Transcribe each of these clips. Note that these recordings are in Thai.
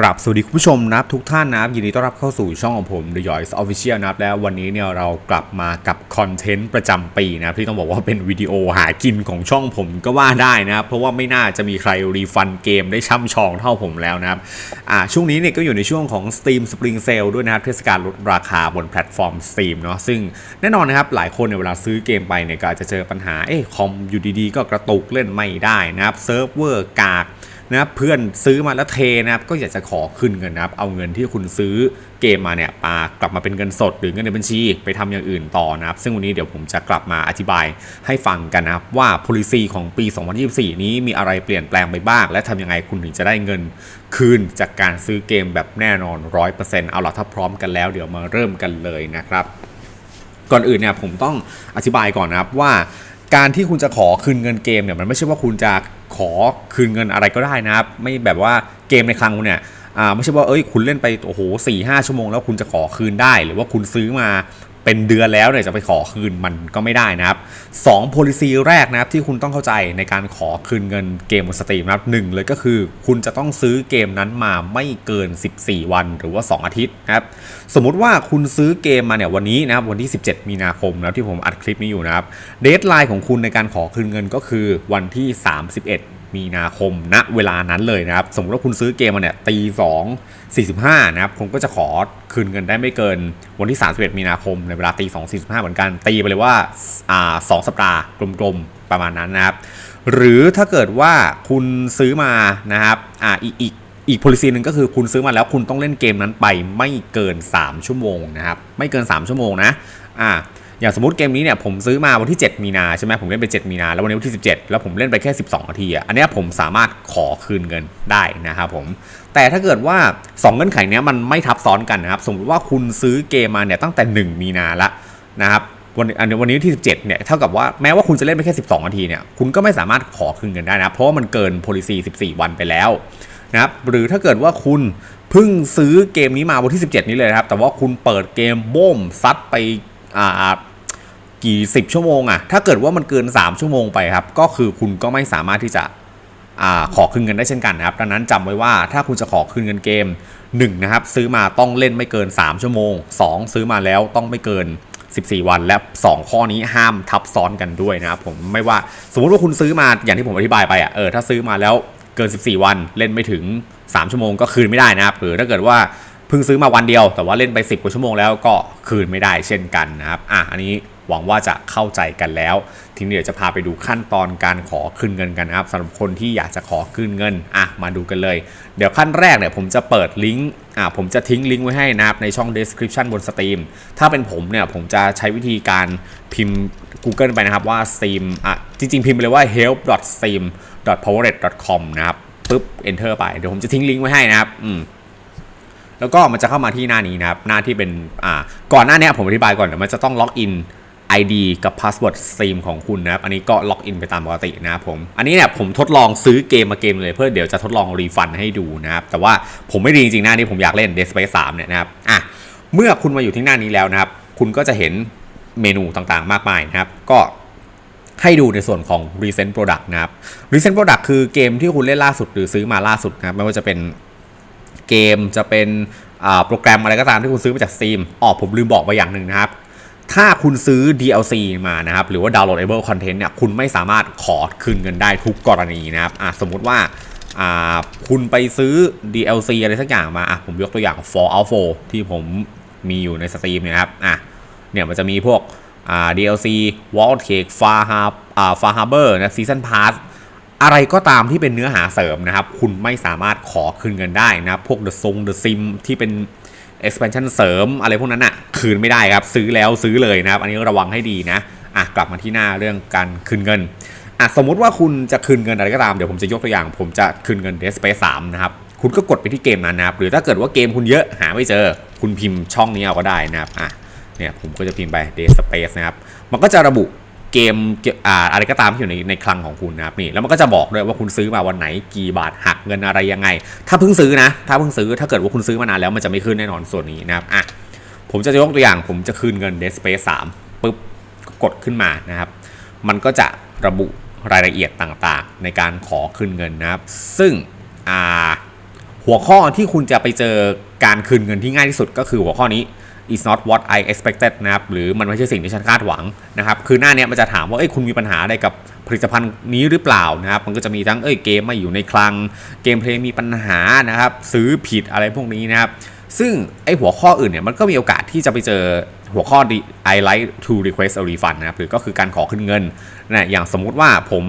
กราบสวัสดีคุณผู้ชมนะครับทุกท่านนะครับยินดีต้อนรับเข้าสู่ช่องของผม The Yoys Official นะครับและวันนี้เนี่ยเรากลับมากับคอนเทนต์ประจำปีนะครับที่ต้องบอกว่าเป็นวิดีโอหากินของช่องผมก็ว่าได้นะครับเพราะว่าไม่น่าจะมีใครรีฟันเกมได้ช่ำชองเท่าผมแล้วนะครับอ่าช่วงนี้เนี่ยก็อยู่ในช่วงของ Steam Spring Sale ด้วยนะครับเทศกาลลดราคาบนแพลตฟอร์ม Steam เนาะซึ่งแน่นอนนะครับหลายคนเนี่ยเวลาซื้อเกมไปเนี่ยก็อาจจะเจอปัญหาเอ๊ะคอมอยู่ดีๆ ก็กระตุกเล่นไม่ได้นะครับเซิร์ฟเวอร์กาก นะเพื่อนซื้อมาแล้วเทนะครับก็อยากจะขอคืนเงินนะครับเอาเงินที่คุณซื้อเกมมาเนี่ยปากลับมาเป็นเงินสดหรือเงินในบัญชีไปทำอย่างอื่นต่อนะครับ ซึ่งวันนี้เดี๋ยวผมจะกลับมาอธิบายให้ฟังกันนะครับว่า policy ของปี 2024 นี้มีอะไรเปลี่ยนแปลงไปบ้าง และทำยังไงคุณถึงจะได้เงินคืนจากการซื้อเกมแบบแน่นอน 100%เอาล่ะถ้าพร้อมกันแล้วเดี๋ยวมาเริ่มกันเลยนะครับ ก่อนอื่นเนี่ยผมต้องอธิบายก่อนนะครับว่า การที่คุณจะขอคืนเงินเกมเนี่ยมันไม่ใช่ว่าคุณจะขอคืนเงินอะไรก็ได้นะครับ ไม่แบบว่าเกมในครั้งคุณเนี่ยอ่าไม่ใช่ว่าเอ้ยคุณเล่นไปโอ้โหสี่ห้าชั่วโมงแล้วคุณจะขอคืนได้ หรือว่าคุณซื้อมา เป็นเดือนแล้วเนี่ยจะไปขอคืนมันก็ไม่ได้นะครับ2 policy แรกนะครับที่คุณต้องเข้าใจในการขอคืนเงินเกมบนสตรีมนะครับหนึ่งเลยก็คือ คุณจะต้องซื้อเกมนั้นมาไม่เกิน 14 วันหรือว่า 2 อาทิตย์นะครับสมมุติว่าคุณซื้อเกมมาเนี่ยวันนี้นะครับวันที่ 17 มีนาคมนะที่ผมอัดคลิปนี้อยู่นะครับเดทไลน์ของคุณในการขอคืนเงินก็คือวันที่ 31 มีนาคมณเวลานั้นเลยนะครับ สมมติว่าคุณซื้อเกมมาเนี่ยตีสองสี่สิบห้านะครับคุณก็จะขอคืนเงินได้ไม่เกินวันที่31มีนาคมในเวลาตีสองสี่สิบห้าเหมือนกันตีไปเลยว่าอ่าสองสัปดาห์กลมๆประมาณนั้นนะครับ หรือถ้าเกิดว่าคุณซื้อมานะครับอ่าอีกอีกอีก policy หนึ่งก็คือคุณซื้อมาแล้วคุณต้องเล่นเกมนั้นไปไม่เกิน 3 ชั่วโมงนะครับ ไม่เกิน 3 ชั่วโมงนะอ่า อย่างสมมติเกมนี้เนี่ยผมซื้อมาวันที่ 7 มีนาใช่ไหมผมเล่นไป 7 มีนา แล้ววันนี้วันที่ 17 แล้วผมเล่นไปแค่ 12นาทีอะอันนี้ผมสามารถขอคืนเงินได้นะครับผมแต่ถ้าเกิดว่า 2 เงื่อนไขเนี้ยมันไม่ทับซ้อนกันนะครับสมมติว่าคุณซื้อเกมมาเนี่ยตั้งแต่ 1 มีนาละนะครับวันอันวันนี้ที่ 17 เนี่ย เท่ากับว่าแม้ว่าคุณจะเล่นไปแค่ 12 นาที เนี่ย คุณก็ไม่สามารถขอคืนเงินได้นะ เพราะว่ามันเกิน policy 14 วันไปแล้วนะครับ หรือถ้าเกิดว่าคุณเพิ่งซื้อเกมนี้มาวันที่ 17 นี้เลยครับ แต่ว่าคุณเปิดเกมบ่มซัดไปอ่า กี่สิบชั่วโมงอะถ้าเกิดว่ามันเกิน 3 ชั่วโมงไปครับ ก็คือคุณก็ไม่สามารถที่จะอขอคืนเงินได้เช่นกันนะครับ ดังนั้นจำไว้ว่าถ้าคุณจะขอคืนเงินเกม1นะครับซื้อมาต้องเล่นไม่เกิน 3 ชั่วโมง 2 ซื้อมาแล้วต้องไม่เกิน 14 วันและ 2 ข้อนี้ห้ามทับซ้อนกันด้วยนะครับผมไม่ว่าสมมติว่าคุณซื้อมาอย่างที่ผมอธิบายไปอะเออถ้าซื้อมาแล้วเกิน 14 วันเล่นไม่ถึง 3 ชั่วโมงก็คืนไม่ได้นะครับหรือถ้าเกิดว่าเพิ่งซื้อมาวันเดียว แต่ว่าเล่นไป 10 กว่าชั่วโมงแล้วก็คืนไม่ได้เช่นกันนะครับอะอันนี้ หวังว่าจะเข้าใจกันแล้ว ทีนี้เดี๋ยวจะพาไปดูขั้นตอนการขอคืนเงินกันนะครับสำหรับคนที่อยากจะขอคืนเงินอะมาดูกันเลย เดี๋ยวขั้นแรกเนี่ยผมจะเปิดลิงก์อะผมจะทิ้งลิงก์ไว้ให้นะครับในช่อง description บนสตรีมถ้าเป็นผมเนี่ยผมจะใช้วิธีการพิมพ์ Google ไปนะครับว่า steam อะจริงๆ พิมพ์ไปเลยว่า help.steam.powerred.com นะครับปุ๊บ enter ไปเดี๋ยวผมจะทิ้งลิงก์ไว้ให้นะครับอืมแล้วก็มันจะเข้ามาที่หน้านี้นะครับ หน้าที่เป็นอ่าก่อนหน้านี้ผมอธิบายก่อนเดี๋ยวมันจะต้องล็อกอิน ID กับ Password Steam ของคุณนะครับ อันนี้ก็ล็อกอินไปตามปกตินะครับผม อันนี้เนี่ยผมทดลองซื้อเกมมาเกมเลยเพื่อเดี๋ยวจะทดลองรีฟันให้ดูนะครับ แต่ว่าผมไม่ดีจริงๆหน้านี้ผมอยากเล่น Dead Space 3เนี่ยนะครับ อะ เมื่อคุณมาอยู่ที่หน้านี้แล้วนะครับ คุณก็จะเห็นเมนูต่างๆ มากมายนะครับ ก็ให้ดูในส่วนของ recent product นะครับ recent product คือเกมที่คุณเล่นล่าสุดหรือซื้อมาล่าสุดนะครับ ไม่ว่าจะเป็นเกมจะเป็นโปรแกรมอะไรก็ตามที่คุณซื้อมาจาก Steam อ๋อผมลืมบอกไปอย่างหนึ่งนะครับ ถ้าคุณซื้อ DLC มานะครับ หรือว่า downloadable content เนี่ย คุณไม่สามารถขอคืนเงินได้ทุกกรณีนะครับอะสมมุติว่าอ่าคุณไปซื้อ DLC อะไรสักอย่างมาอะผมยกตัวอย่าง Fallout 4 ที่ผมมีอยู่ใน Steam เนี่ยนะครับอะเนี่ยมันจะมีพวกอ่า DLC Wall Cake Far Har อ่า Far Harbor นะ Season Pass อะไรก็ตามที่เป็นเนื้อหาเสริมนะครับ คุณไม่สามารถขอคืนเงินได้นะพวก The Song The Sim ที่เป็น expansion เสริมอะไรพวกนั้นอะคืนไม่ได้ครับ ซื้อแล้วซื้อเลยนะครับ อันนี้ระวังให้ดีนะอะกลับมาที่หน้าเรื่องการคืนเงินอะสมมุติว่าคุณจะคืนเงินอะไรก็ตามเดี๋ยวผมจะยกตัวอย่าง ผมจะคืนเงิน Dead Space 3นะครับคุณก็กดไปที่เกมนั้นนะครับ หรือถ้าเกิดว่าเกมคุณเยอะหาไม่เจอ คุณพิมพ์ช่องนี้เอาก็ได้นะครับอะเนี่ยผมก็จะพิมพ์ไป Dead Space นะครับ มันก็จะระบุ เกมเกมอ่าอะไรก็ตามที่อยู่ในในคลังของคุณนะครับนี่แล้วมันก็จะบอกด้วยว่าคุณซื้อมาวันไหนกี่บาทหักเงินอะไรยังไง ถ้าเพิ่งซื้อนะ ถ้าเพิ่งซื้อถ้าเกิดว่าคุณซื้อมานานแล้วมันจะไม่ขึ้นแน่นอนส่วนนี้นะครับอะผมจะยกตัวอย่างผมจะคืนเงิน Dead Space 3ปุ๊บกดขึ้นมานะครับ มันก็จะระบุรายละเอียดต่างๆ ในการขอคืนเงินนะครับ ซึ่งอ่าหัหัวข้อที่คุณจะไปเจอการคืนเงินที่ง่ายที่สุดก็คือหัวข้อนี้ is not what I expected นะครับหรือมันไม่ใช่สิ่งที่ฉันคาดหวังนะครับคือหน้าเนี้ยมันจะถามว่าเอ้ยคุณมีปัญหาอะไรกับผลิตภัณฑ์นี้หรือเปล่านะครับมันก็จะมีทั้งเอ้ยเกมไม่อยู่ในคลัง เกมเพลย์มีปัญหานะครับซื้อผิดอะไรพวกนี้นะครับซึ่งไอหัวข้ออื่นเนี่ยมันก็มีโอกาสที่จะไปเจอหัวข้อ I like to request a refund นะครับหรือก็คือการขอคืนเงินนะอย่างสมมุติว่าผม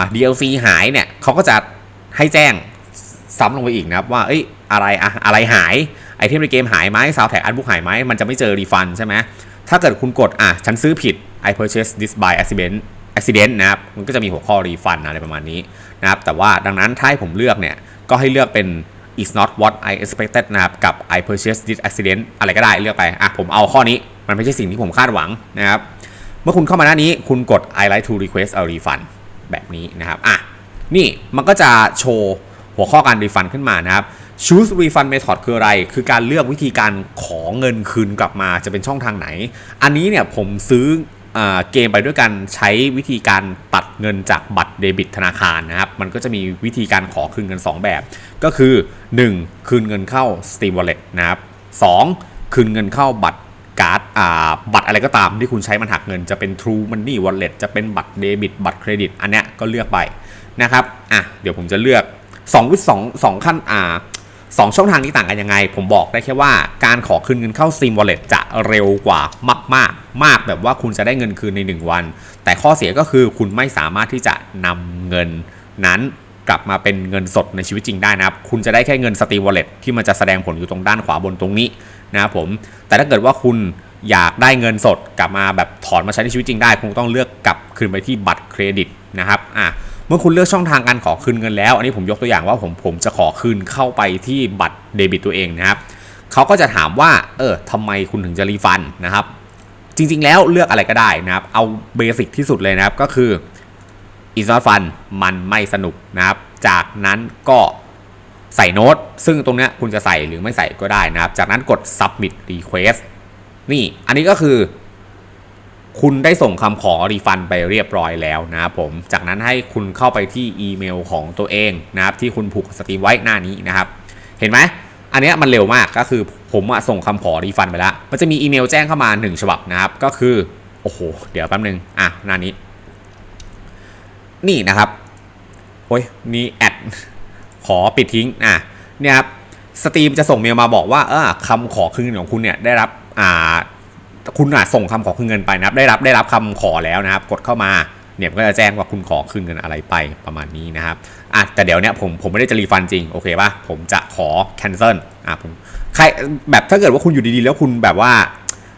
า DLC หายเนี่ยเขาก็จะให้แจ้งซ้ำลงไปอีกนะครับว่าเอ้ย อะไรอะอะไรหายไอเทมในเกมหายไหมซาวแท็กอันบุ๊กหายไหมมันจะไม่เจอรีฟันใช่ไหมถ้าเกิดคุณกดอะฉันซื้อผิด I purchase this by accident accident นะครับมันก็จะมีหัวข้อรีฟันอะไรประมาณนี้นะครับแต่ว่าดังนั้นถ้าให้ผมเลือกเนี่ยก็ให้เลือกเป็น is not what I expected นะครับกับ I purchase this accident อะไรก็ได้เลือกไปอะผมเอาข้อนี้มันไม่ใช่สิ่งที่ผมคาดหวังนะครับเมื่อคุณเข้ามาหน้านี้คุณกด I like to request a refund แบบนี้นะครับอะนี่มันก็จะโชว์หัวข้อการรีฟันขึ้นมานะครับ choose refund method คืออะไร คือการเลือกวิธีการขอเงินคืนกลับมาจะเป็นช่องทางไหน อันนี้เนี่ยผมซื้ออเกมไปด้วยกันใช้วิธีการตัดเงินจากบัตรเดบิตธนาคารนะครับ มันก็จะมีวิธีการขอคืนเงิน 2 แบบ ก็คือ 1. คืนเงินเข้า Steam Wallet นะครับ 2. คืนเงินเข้าบัตรการ์ดบัตรอะไรก็ตามที่คุณใช้มันหักเงินจะเป็น True Money Wallet จะเป็นบัตรเดบิต บัตรเครดิต อันเนี้ยก็เลือกไปนะครับ อะ เดี๋ยวผมจะเลือก2วิธี2 2ขั้นอ่า สองช่องทางนี้ต่างกันยังไง ผมบอกได้แค่ว่าการขอคืนเงินเข้า Steam Wallet จะเร็วกว่ามากมาก ๆ มากแบบว่าคุณจะได้เงินคืนใน 1 วัน แต่ข้อเสียก็คือคุณไม่สามารถที่จะนำเงินนั้นกลับมาเป็นเงินสดในชีวิตจริงได้นะครับ คุณจะได้แค่เงิน Steam Wallet ที่มันจะแสดงผลอยู่ตรงด้านขวาบนตรงนี้นะครับผม แต่ถ้าเกิดว่าคุณอยากได้เงินสดกลับมาแบบถอนมาใช้ในชีวิตจริงได้ คงต้องเลือกกลับคืนไปที่บัตรเครดิตนะครับ อะ เมื่อคุณเลือกช่องทางการขอคืนเงินแล้ว อันนี้ผมยกตัวอย่างว่าผมผมจะขอคืนเข้าไปที่บัตรเดบิตตัวเองนะครับเขาก็จะถามว่าเออทำไมคุณถึงจะรีฟันนะครับ จริง ๆ แล้วเลือกอะไรก็ได้นะครับ เอาเบสิกที่สุดเลยนะครับก็คือ is not fun มันไม่สนุกนะครับ จากนั้นก็ใส่โน้ต ซึ่งตรงเนี้ยคุณจะใส่หรือไม่ใส่ก็ได้นะครับ จากนั้นกด submit request นี่ อันนี้ก็คือ คุณได้ส่งคำขอรีฟันไปเรียบร้อยแล้วนะครับผม จากนั้นให้คุณเข้าไปที่อีเมลของตัวเองนะครับที่คุณผูกสตรีมไว้หน้านี้นะครับ เห็นไหมอันเนี้ยมันเร็วมากก็คือผมส่งคำขอรีฟันไปแล้ว มันจะมีอีเมลแจ้งเข้ามา 1 ฉบับนะครับ ก็คือ โอ้โห เดี๋ยวแป๊บนึง อะหน้านี้ นี่นะครับโอ้ยนี่แอดขอปิดทิ้งอะเนี่ยครับสตรีมจะส่งเมลมาบอกว่าเออคำขอคืนของคุณเนี่ยได้รับอ่า คุณอะส่งคำขอคืนเงินไปนะครับ ได้รับได้รับคำขอแล้วนะครับ กดเข้ามาเนี่ยก็จะแจ้งว่าคุณขอคืนเงินอะไรไปประมาณนี้นะครับอะแต่เดี๋ยวเนี้ยผมผมไม่ได้จะรีฟันจริงโอเคป่ะผมจะขอ cancel อะผมใครแบบถ้าเกิดว่าคุณอยู่ดีๆ แล้วคุณแบบว่า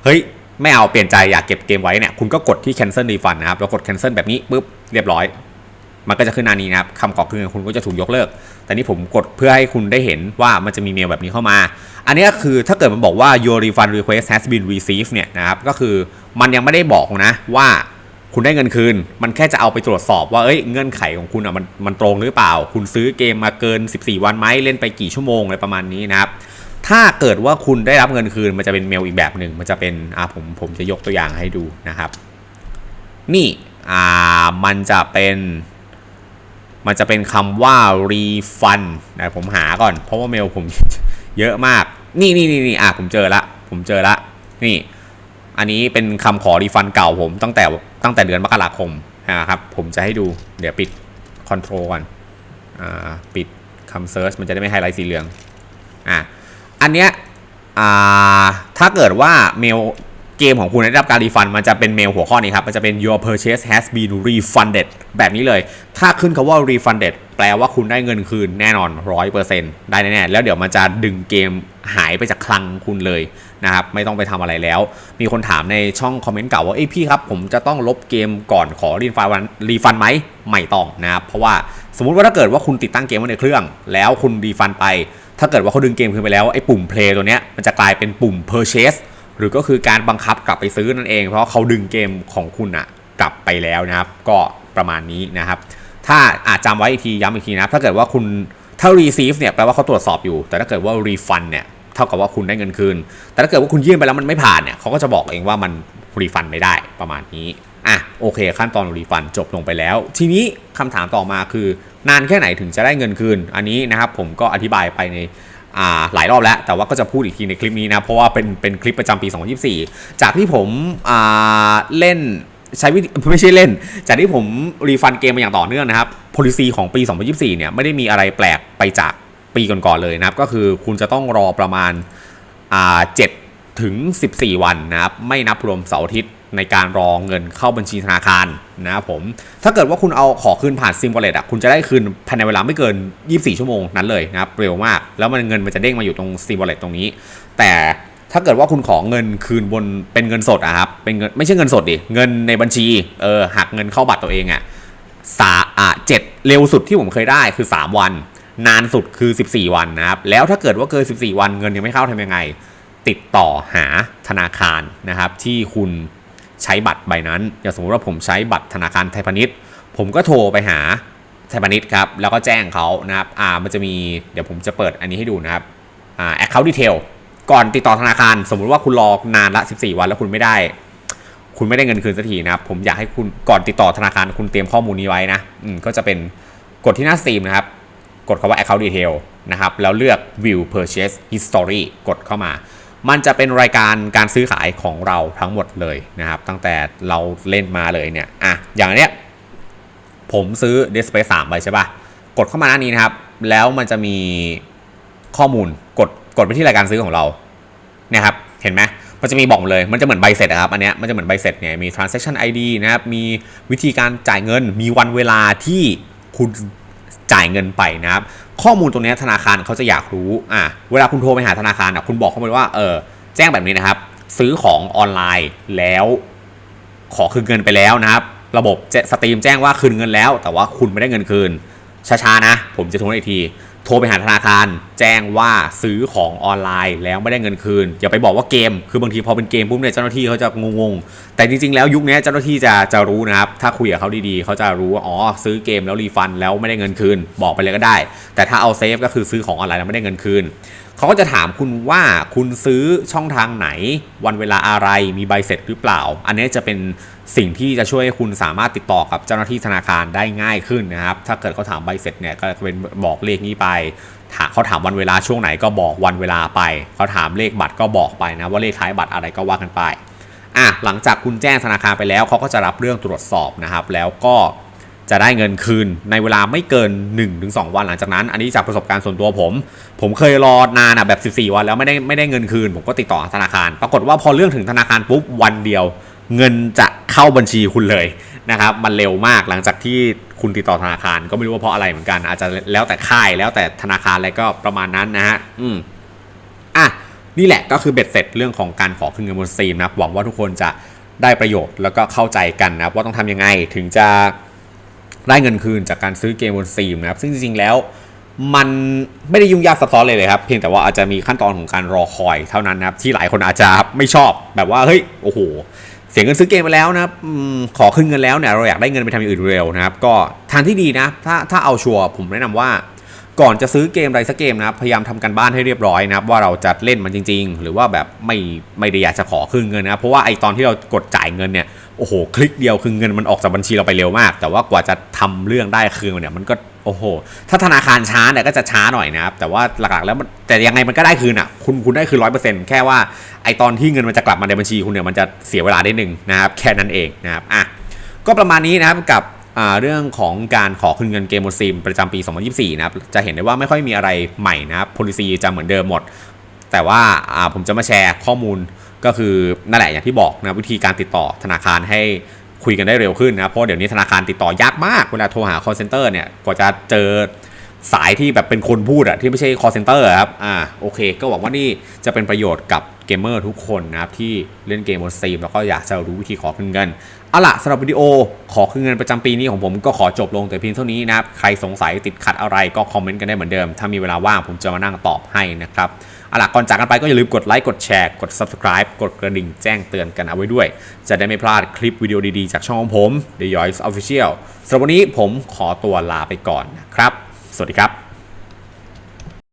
เฮ้ยไม่เอาเปลี่ยนใจอยากเก็บเกมไว้เนี่ยคุณก็กดที่ cancel refund นะครับแล้วกด cancel แบบนี้ปุ๊บเรียบร้อย มันก็จะขึ้นหน้านี้นะครับคำขอคืนเงินคุณก็จะถูกยกเลิก แต่นี่ผมกดเพื่อให้คุณได้เห็นว่ามันจะมีเมลแบบนี้เข้ามา อันนี้คือถ้าเกิดมันบอกว่า your refund request has been received เนี่ยนะครับก็คือมันยังไม่ได้บอกนะว่าคุณได้เงินคืน มันแค่จะเอาไปตรวจสอบว่าเอ้ยเงื่อนไขของคุณอะมันมันตรงหรือเปล่า คุณซื้อเกมมาเกิน 14 วันไหมเล่นไปกี่ชั่วโมงอะไรประมาณนี้นะครับถ้าเกิดว่าคุณได้รับเงินคืน มันจะเป็นเมลอีกแบบหนึ่งมันจะเป็นอ่าผมผมจะยกตัวอย่างให้ดูนะครับ นี่อ่ามันจะเป็น มันจะเป็นคำว่า refund นะผมหาก่อน เพราะว่าเมลผมเยอะมาก นี่นี่นี่นี่อะผมเจอละ ผมเจอละ นี่ อันนี้เป็นคำขอรีฟันเก่าผมตั้งแต่ตั้งแต่เดือนมกราคมนะครับ ผมจะให้ดู เดี๋ยวปิด Control ก่อน อ่า ปิดคำเซิร์ชมันจะได้ไม่ไฮไลท์สีเหลือง อะ อันเนี้ย อ่า ถ้าเกิดว่าเมล เกมของคุณได้รับการรีฟันมันจะเป็นเมลหัวข้อนี้ครับ มันจะเป็น your purchase has been refunded แบบนี้เลย ถ้าขึ้นคาว่า refunded แปลว่าคุณได้เงินคืนแน่นอน 100%ได้แน่ๆ แล้วเดี๋ยวมันจะดึงเกมหายไปจากคลังคุณเลยนะครับ ไม่ต้องไปทำอะไรแล้ว มีคนถามในช่องคอมเมนต์เก่าว่าเอ้ยพี่ครับ ผมจะต้องลบเกมก่อนขอรีฟันรีฟันไหมไม่ต้องนะครับ เพราะว่าสมมติว่าถ้าเกิดว่าคุณติดตั้งเกมไว้ในเครื่อง แล้วคุณรีฟันไป ถ้าเกิดว่าเขาดึงเกมคืนไปแล้วไอ้ปุ่ม play ตัวเนี้ยมันจะกลายเป็นปุ่ม purchase หรือก็คือการบังคับกลับไปซื้อนั่นเอง เพราะเขาดึงเกมของคุณอะกลับไปแล้วนะครับ ก็ประมาณนี้นะครับ ถ้าอาจจำไว้อีกทีย้ำอีกทีนะถ้าเกิดว่าคุณถ้า receive เนี่ยแปลว่าเขาตรวจสอบอยู่ แต่ถ้าเกิดว่า refund เนี่ยเท่ากับว่าคุณได้เงินคืน แต่ถ้าเกิดว่าคุณยื่นไปแล้วมันไม่ผ่านเนี่ยเขาก็จะบอกเองว่ามัน refund ไม่ได้ประมาณนี้ อะโอเค ขั้นตอนรีฟันจบลงไปแล้ว ทีนี้คำถามต่อมาคือ นานแค่ไหนถึงจะได้เงินคืน อันนี้นะครับผมก็อธิบายไปใน หลายรอบแล้ว แต่ว่าก็จะพูดอีกทีในคลิปนี้นะ เพราะว่าเป็นเป็นคลิปประจำปี 2024 จากที่ผมเล่นใช้วิธีไม่ใช่เล่น จากที่ผมรีฟันเกมมาอย่างต่อเนื่องนะครับ policy ของปี 2024 เนี่ยไม่ได้มีอะไรแปลกไปจากปีก่อนๆเลยนะครับ ก็คือคุณจะต้องรอประมาณอ่า7ถึง 14 วันนะครับ ไม่นับรวมเสาร์อาทิตย์ ในการรองเงินเข้าบัญชีธนาคารนะครับผม ถ้าเกิดว่าคุณเอาขอคืนผ่านซิมวอลเล็ตอะคุณจะได้คืนภายในเวลาไม่เกิน 24 ชั่วโมงนั้นเลยนะครับเร็วมาก แล้วมันเงินมันจะเด้งมาอยู่ตรงซิมวอลเล็ตตรงนี้ แต่ถ้าเกิดว่าคุณขอเงินคืนบนเป็นเงินสดอะครับเป็นเงินไม่ใช่เงินสดดิเงินในบัญชีเออหักเงินเข้าบัตรตัวเองอะสาอะเจ็ดเร็วสุดที่ผมเคยได้คือ 3 วัน นานสุดคือ 14 วันนะครับแล้วถ้าเกิดว่าเกิน 14 วันเงินยังไม่เข้าทำยังไง ติดต่อหาธนาคารนะครับที่คุณ ใช้บัตรใบนั้น อย่างสมมติว่าผมใช้บัตรธนาคารไทยพาณิชย์ ผมก็โทรไปหาไทยพาณิชย์ครับ แล้วก็แจ้งเขานะครับ อ่า มันจะมี เดี๋ยวผมจะเปิดอันนี้ให้ดูนะครับ อ่า account detail ก่อนติดต่อธนาคาร สมมุติว่าคุณรอนานละ 14 วันแล้วคุณไม่ได้ คุณไม่ได้เงินคืนสักทีนะครับ ผมอยากให้คุณ ก่อนติดต่อธนาคารคุณเตรียมข้อมูลนี้ไว้นะ อืม ก็จะเป็นกดที่หน้าสตรีมนะครับ กดคำว่า account detail นะครับ แล้วเลือก view purchase history กดเข้ามา มันจะเป็นรายการการซื้อขายของเราทั้งหมดเลยนะครับ ตั้งแต่เราเล่นมาเลยเนี่ยอะอย่างเนี้ยผมซื้อ d e s p a c e 3ไปใช่ปะกดเข้ามาหน้านี้นะครับ แล้วมันจะมีข้อมูลกดกดไปที่รายการซื้อของเราเนี่ยครับเห็นไหมมันจะมีบอกเลย มันจะเหมือนใบเสร็จอะครับ อันเนี้ยมันจะเหมือนใบเสร็จเนี่ยมี transaction ID นะครับ มีวิธีการจ่ายเงิน มีวันเวลาที่คุณ จ่ายเงินไปนะครับข้อมูลตรงนี้ธนาคารเขาจะอยากรู้อะเวลาคุณโทรไปหาธนาคารอะคุณบอกเขาไปว่าเออแจ้งแบบนี้นะครับ ซื้อของออนไลน์แล้ว ขอคืนเงินไปแล้วนะครับ ระบบจะสตรีมแจ้งว่าคืนเงินแล้ว แต่ว่าคุณไม่ได้เงินคืนช้าๆนะ ผมจะโทรอีกที โทรไปหาธนาคาร แจ้งว่าซื้อของออนไลน์แล้วไม่ได้เงินคืน อย่าไปบอกว่าเกม คือบางทีพอเป็นเกมปุ๊บเนี่ยเจ้าหน้าที่เขาจะงงๆ แต่จริงๆแล้วยุคนี้เจ้าหน้าที่จะจะรู้นะครับ ถ้าคุยกับเขาดีๆ เขาจะรู้ว่าอ๋อซื้อเกมแล้วรีฟันแล้วไม่ได้เงินคืน บอกไปเลยก็ได้ แต่ถ้าเอาเซฟก็คือซื้อของออนไลน์แล้วไม่ได้เงินคืนเขาก็จะถามคุณว่าคุณซื้อช่องทางไหน วันเวลาอะไรมีใบเสร็จหรือเปล่า อันนี้จะเป็น สิ่งที่จะช่วยให้คุณสามารถติดต่อกับเจ้าหน้าที่ธนาคารได้ง่ายขึ้นนะครับ ถ้าเกิดเขาถามใบเสร็จเนี่ยก็เป็นบอกเลขนี้ไปถาเขาถามวันเวลาช่วงไหนก็บอกวันเวลาไป เขาถามเลขบัตรก็บอกไปนะว่าเลขท้ายบัตรอะไรก็ว่ากันไปอะหลังจากคุณแจ้งธนาคารไปแล้วเขาก็จะรับเรื่องตรวจสอบนะครับ แล้วก็จะได้เงินคืนในเวลาไม่เกิน 1-2 วันหลังจากนั้น อันนี้จากประสบการณ์ส่วนตัวผม ผมเคยรอนานอะแบบ 14 วันแล้วไม่ได้ไม่ได้เงินคืน ผมก็ติดต่อธนาคาร ปรากฏว่าพอเรื่องถึงธนาคารปุ๊บวันเดียว เงินจะเข้าบัญชีคุณเลยนะครับ มันเร็วมากหลังจากที่คุณติดต่อธนาคารก็ไม่รู้ว่าเพราะอะไรเหมือนกัน อาจจะแล้วแต่ค่ายแล้วแต่ธนาคารอะไรก็ประมาณนั้นนะฮะอืมอะนี่แหละก็คือเบ็ดเสร็จเรื่องของการขอคืนเงินบนสตรีมนะหวังว่าทุกคนจะได้ประโยชน์แล้วก็เข้าใจกันนะว่าต้องทำยังไงถึงจะได้เงินคืนจากการซื้อเกมบนสตรีมนะครับ ซึ่งจริงๆแล้วมันไม่ได้ยุ่งยากซับซ้อนเลยเลยครับ เพียงแต่ว่าอาจจะมีขั้นตอนของการรอคอยเท่านั้นนะครับที่หลายคนอาจจะไม่ชอบแบบว่าเฮ้ยโอ้โห เสียเงินซื้อเกมไปแล้วนะครับอขอคืนเงินแล้วเนี่ยเราอยากได้เงินไปทำอย่างอื่นเร็วนะครับ ก็ทางที่ดีนะถ้าถ้าเอาชัวร์ผมแนะนำว่า ก่อนจะซื้อเกมอะไรสักเกมนะครับพยายามทำกันบ้านให้เรียบร้อยนะครับว่าเราจะเล่นมันจริง ๆ หรือว่าแบบไม่ไม่ได้อยากจะขอคืนเงินนะเพราะว่าไอตอนที่เรากดจ่ายเงินเนี่ยโอ้โห คลิกเดียวคือเงินมันออกจากบัญชีเราไปเร็วมาก แต่ว่ากว่าจะทำเรื่องได้คืนเนี่ยมันก็ โอ้โห ถ้าธนาคารช้าเนี่ยก็จะช้าหน่อยนะครับ แต่ว่าหลักๆแล้วแต่ยังไงมันก็ได้คืนอะ คุณคุณได้คืนร้อยเปอร์เซ็นต์แค่ว่าไอตอนที่เงินมันจะกลับมาในบัญชีคุณเนี่ยมันจะเสียเวลาได้หนึ่งนะครับ แค่นั้นเองนะครับ อะ ก็ประมาณนี้นะครับกับเรื่องของการขอคืนเงินเกมบนซีมประจำปี 2024 นะครับ จะเห็นได้ว่าไม่ค่อยมีอะไรใหม่นะครับ policy จะเหมือนเดิมหมด แต่ว่าอ่าผมจะมาแชร์ข้อมูลก็คือนั่นแหละอย่างที่บอกนะวิธีการติดต่อธนาคารให้ คุยกันได้เร็วขึ้นนะครับเพราะเดี๋ยวนี้ธนาคารติดต่อยากมากเวลาโทรหา call center เนี่ยกว่าจะเจอสายที่แบบเป็นคนพูดอะที่ไม่ใช่ call center ครับอ่าโอเค ก็หวังว่านี่จะเป็นประโยชน์กับเกมเมอร์ทุกคนนะครับ ที่เล่นเกมบนสตรีมแล้วก็อยากจะรู้วิธีขอคืนเงินเอาล่ะสำหรับวิดีโอขอคืนเงินประจำปีนี้ของผมก็ขอจบลงแต่เพียงเท่านี้นะครับ ใครสงสัยติดขัดอะไรก็คอมเมนต์กันได้เหมือนเดิม ถ้ามีเวลาว่างผมจะมานั่งตอบให้นะครับ เอาล่ะก่อนจากกันไปก็อย่าลืมกดไลค์กดแชร์กด subscribe กดกระดิ่งแจ้งเตือนกันเอาไว้ด้วย จะได้ไม่พลาดคลิปวิดีโอดีๆ จากช่องของผม The Yoys Official สำหรับวันนี้ผมขอตัวลาไปก่อนนะครับ สวัสดีครับ